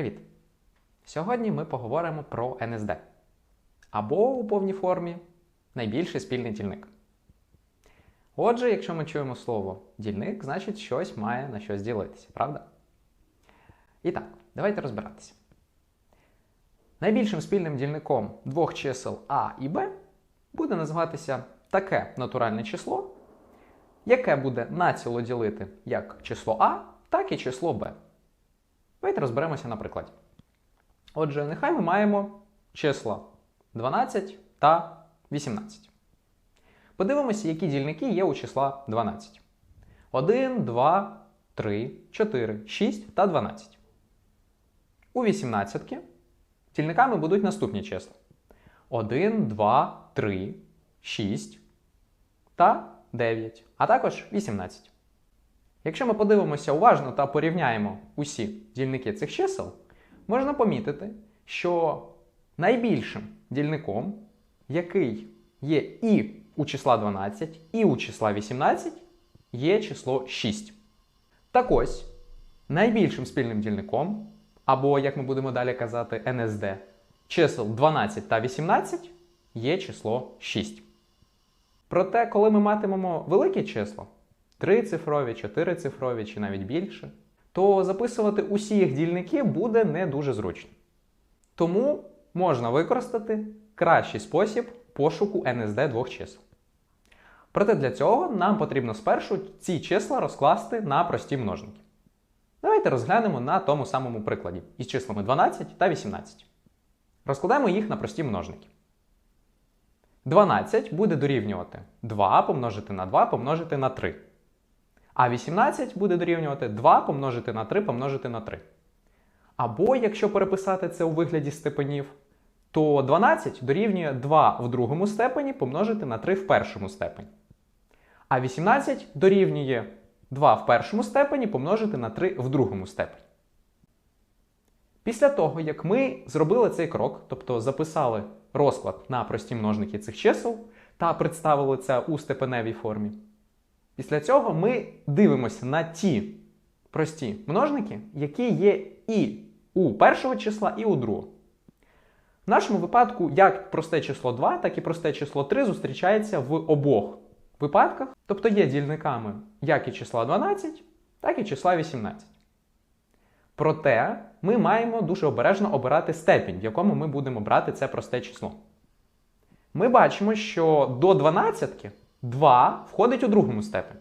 Привіт! Сьогодні ми поговоримо про НСД або у повній формі найбільший спільний дільник. Отже, якщо ми чуємо слово дільник, значить щось має на щось ділитися, правда? І так, давайте розбиратися. Найбільшим спільним дільником двох чисел А і Б буде називатися таке натуральне число, яке буде націло ділити як число А, так і число Б. Давайте розберемося на прикладі. Отже, нехай ми маємо числа 12 та 18. Подивимося, які дільники є у числа 12. 1, 2, 3, 4, 6 та 12. У 18 дільниками будуть наступні числа: 1, 2, 3, 6 та 9, а також 18. Якщо ми подивимося уважно та порівняємо усі дільники цих чисел, можна помітити, що найбільшим дільником, який є і у числа 12, і у числа 18, є число 6. Так ось, найбільшим спільним дільником, або, як ми будемо далі казати, НСД, чисел 12 та 18 є число 6. Проте, коли ми матимемо великі числа, трицифрові, чотирицифрові чи навіть більше, то записувати усі їх дільники буде не дуже зручно. Тому можна використати кращий спосіб пошуку НСД двох чисел. Проте для цього нам потрібно спершу ці числа розкласти на прості множники. Давайте розглянемо на тому самому прикладі із числами 12 та 18. Розкладаємо їх на прості множники. 12 буде дорівнювати 2 помножити на 2 помножити на 3. А 18 буде дорівнювати 2 помножити на 3 помножити на 3. Або, якщо переписати це у вигляді степенів, то 12 дорівнює 2 в другому степені помножити на 3 в першому степені. А 18 дорівнює 2 в першому степені помножити на 3 в другому степені. Після того, як ми зробили цей крок, тобто записали розклад на прості множники цих чисел та представили це у степеневій формі, після цього ми дивимося на ті прості множники, які є і у першого числа, і у другого. В нашому випадку як просте число 2, так і просте число 3 зустрічається в обох випадках, тобто є дільниками як і числа 12, так і числа 18. Проте ми маємо дуже обережно обирати степінь, в якому ми будемо брати це просте число. Ми бачимо, що до 12 2 входить у другому степені,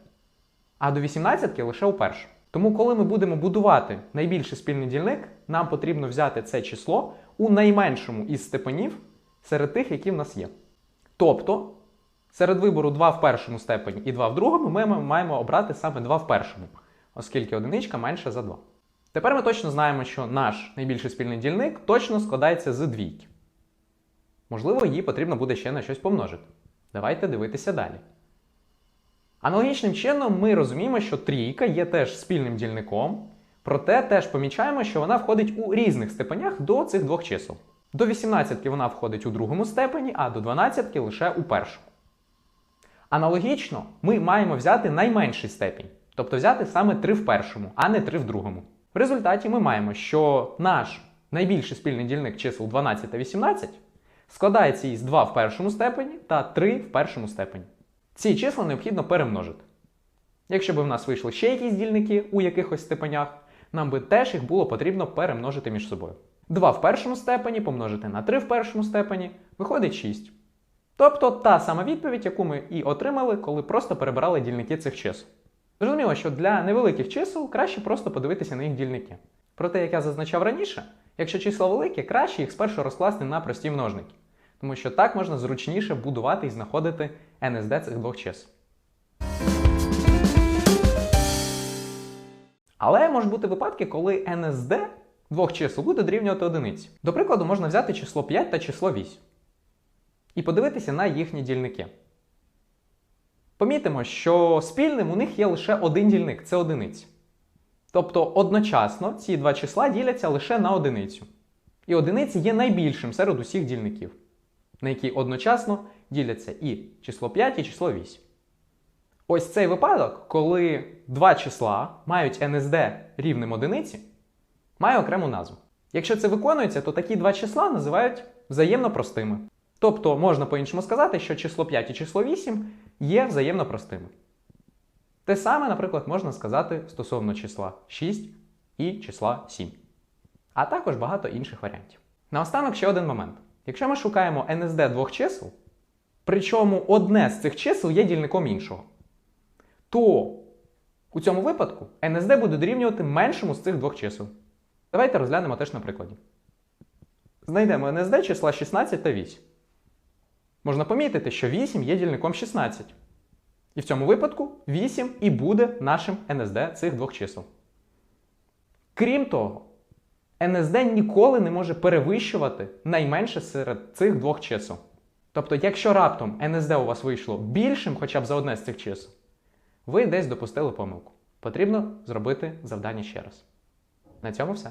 а до 18 лише у першому. Тому, коли ми будемо будувати найбільший спільний дільник, нам потрібно взяти це число у найменшому із степенів серед тих, які в нас є. Тобто, серед вибору 2 в першому степені і 2 в другому, ми маємо обрати саме 2 в першому, оскільки одиничка менша за 2. Тепер ми точно знаємо, що наш найбільший спільний дільник точно складається з двійки. Можливо, її потрібно буде ще на щось помножити. Давайте дивитися далі. Аналогічним чином ми розуміємо, що трійка є теж спільним дільником, проте теж помічаємо, що вона входить у різних степенях до цих двох чисел. До 18 вона входить у другому степені, а до 12 лише у першому. Аналогічно, ми маємо взяти найменший степінь, тобто взяти саме 3 в першому, а не 3 в другому. В результаті ми маємо, що наш найбільший спільний дільник чисел 12 та 18 складається із 2 в першому степені та 3 в першому степені. Ці числа необхідно перемножити. Якщо б в нас вийшли ще якісь дільники у якихось степенях, нам би теж їх було потрібно перемножити між собою. 2 в першому степені помножити на 3 в першому степені виходить 6. Тобто та сама відповідь, яку ми і отримали, коли просто перебирали дільники цих чисел. Зрозуміло, що для невеликих чисел краще просто подивитися на їх дільники. Проте, як я зазначав раніше, якщо числа великі, краще їх спершу розкласти на прості множники, тому що так можна зручніше будувати і знаходити НСД цих двох чисел. Але можуть бути випадки, коли НСД двох чисел буде дорівнювати одиниці. До прикладу, можна взяти число 5 та число 8 і подивитися на їхні дільники. Помітимо, що спільним у них є лише один дільник це одиниці. Тобто одночасно ці два числа діляться лише на одиницю. І одиниці є найбільшим серед усіх дільників, на які одночасно діляться і число 5, і число 8. Ось цей випадок, коли два числа мають НСД рівним одиниці, має окрему назву. Якщо це виконується, то такі два числа називають взаємно простими. Тобто можна по-іншому сказати, що число 5 і число 8 є взаємно простими. Те саме, наприклад, можна сказати стосовно числа 6 і числа 7. А також багато інших варіантів. Наостанок ще один момент. Якщо ми шукаємо НСД двох чисел, причому одне з цих чисел є дільником іншого, то у цьому випадку НСД буде дорівнювати меншому з цих двох чисел. Давайте розглянемо теж на прикладі. Знайдемо НСД числа 16 та 8. Можна помітити, що 8 є дільником 16. І в цьому випадку 8 і буде нашим НСД цих двох чисел. Крім того, НСД ніколи не може перевищувати найменше серед цих двох чисел. Тобто, якщо раптом НСД у вас вийшло більшим хоча б за одне з цих чисел, ви десь допустили помилку. Потрібно зробити завдання ще раз. На цьому все.